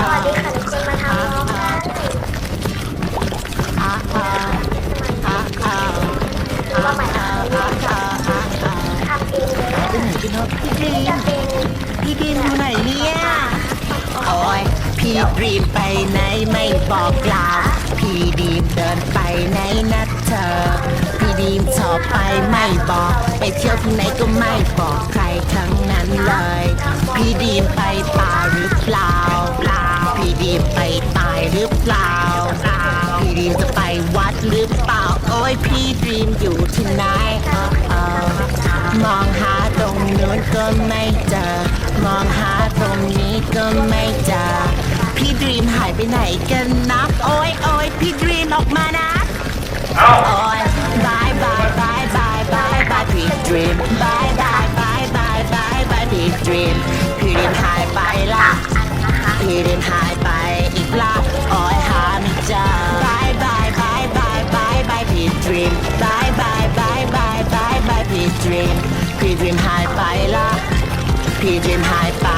สวัสดีค่ะทุกคนมาทำร้องกันอ่าอ่าอ่าอ่าหรือว่าใหม่ทำเองทำเองเลยไปไหนกันเนาะพี่ดรีจะมเป็นพี่ดรีมอยู่ไหนเนี่ยโอ้ยพี่ดรีมไปไหนไม่บอกกล่าว พี่ดรีมเดินไปไหนนะเธอ พี่ดรีมชอบไปไม่บอก ไปเที่ยวที่ไหนก็ไม่บอกใครทั้งนั้นเลย พี่ดรีมไปป่าหรือเป เปล่า พี่ดีมจะไปวัดหรือเปล่า โอ้ยพี่ดีมอยู่ที่ไหนเออมองหาตรงนู้นก็ไม่เจอ มองหาตรงนี้ก็ไม่เจอ พี่ดีมหายไปไหนกันนะโอ้ยโอ้ยพี่ดีมออกมานะโอ้ยบายบายบายบายบายบายพี่ดีมบายบายบายบายบายบายพี่ดีมพี่ดีมหายไปละพี่ดีมหาย พี่ดรีมหายไปละพี่ดรีมหายไป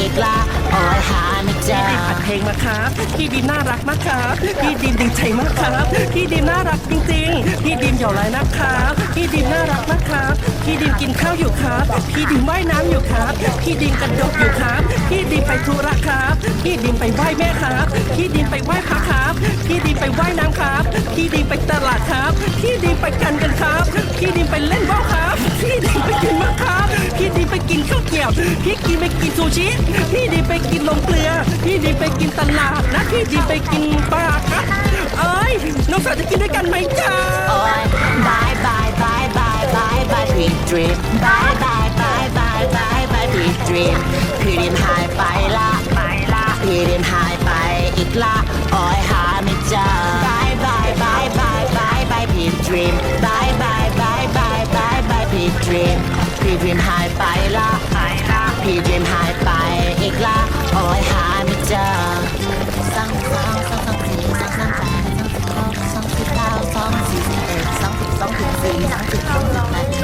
อีกละโอ้ยหาไม่เจอพี่ดิมอัดเพลงมาครับพี่ดิมน่ารักมากครับพี่ดิมดีใจมากครับพี่ดิมน่ารักจริงๆพี่ดิมหยอกไรนะครับพี่ดิมน่ารักมากครับพี่ดิมกินข้าวอยู่ครับ พี่ดิมว่ายน้ำอยู่ครับ พี่ดิมกระดกอยู่ครับ พี่ดิมไปธุระครับ พี่ดิมไปไหว้แม่ครับ พี่ดิมไปไหว้พระครับ พี่ดิมไปว่ายน้ำครับ พี่ดิมไปตลาดครับ พี่ดิมไปกันกันครับ พี่ดิมไปเล่น พี่กินไปกินซูชิพี่ดิมไปกินลงเกลือ พี่ดิมไปกินตลาดนะพี่ดิมไปกินปลาครับเอ้ยน้องสาวจะกินด้วยกันไหมจ๊ะโอ้ยบายบายบายบายบายบายพี่ดรีมบายบายบายบายบายบายพี่ดรีมพี่ดรีมหายไปละไปละพี่ดรีมหายไปอีกละโอ้ยหาไม่เจอบายบายบายบายบายบายพี่ดรีมบายบายบายบายบายบายพี่ดรีมพี่ดรีมหายไปละไปละ พี่ดรีมหายไปอีกละโอ้ยหาไม่เจอสองสองสองสองสี่สองสองแปดสองสิบหกสองสิบเก้าสองสี่สิบเอ็ดสองสิบสองสิบสี่สองสิบสองสิบแปด